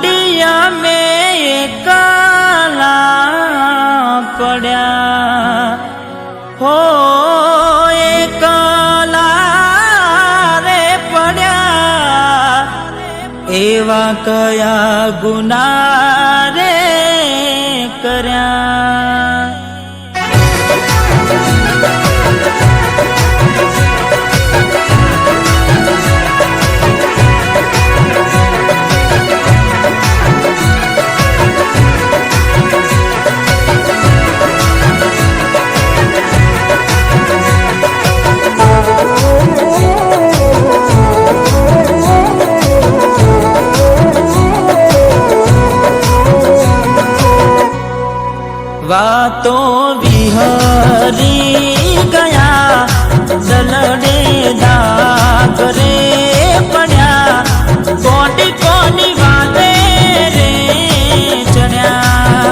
ગોડિયા મેં કાલા પડ્યા. હો કાલા રે પડ્યા. એવા કયા ગુના રે કર્યા? વાતો વિહરી ગયા, દલડે દાગરે પડ્યા, કોટી કોની વાતે રે ચડ્યા.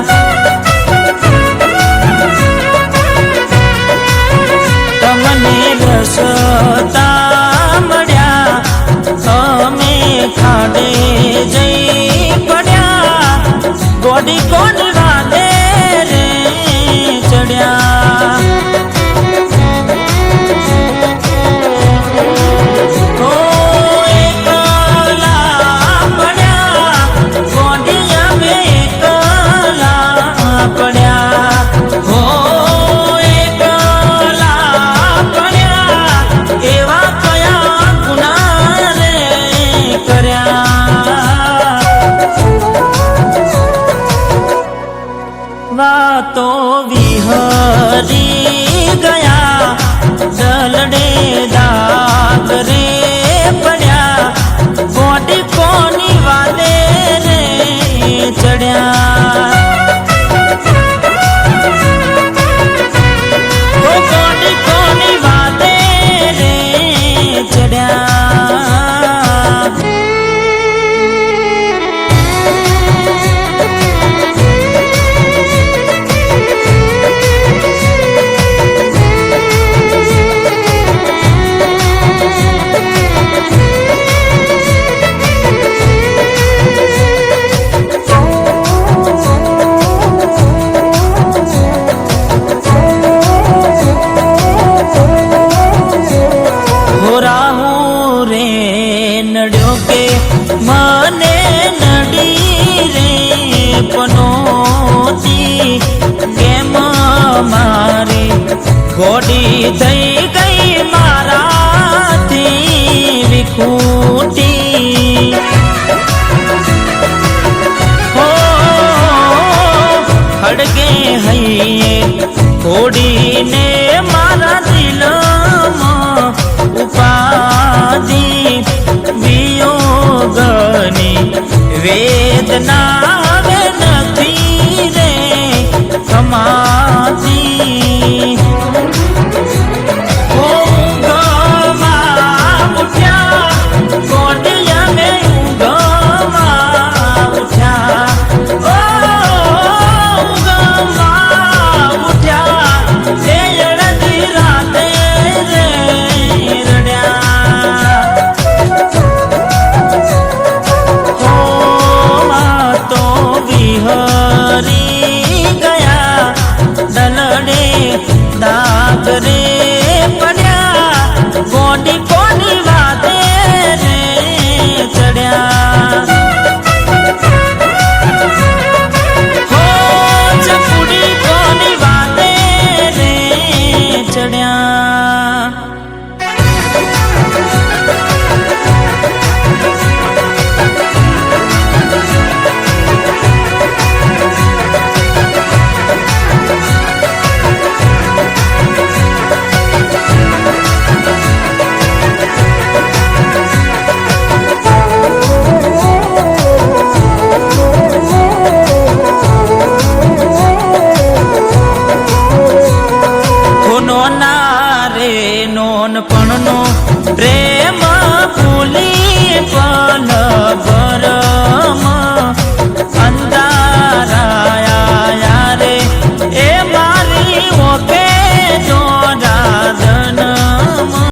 તમને રસતા મળ્યા, અમે ખાડે જઈ પડ્યા કોડી કોની વાતો વિહરી કે મને નડી રે પનોતી. કેમ મારી? ઘોડી થઈ ગઈ મારાથી વિખૂટી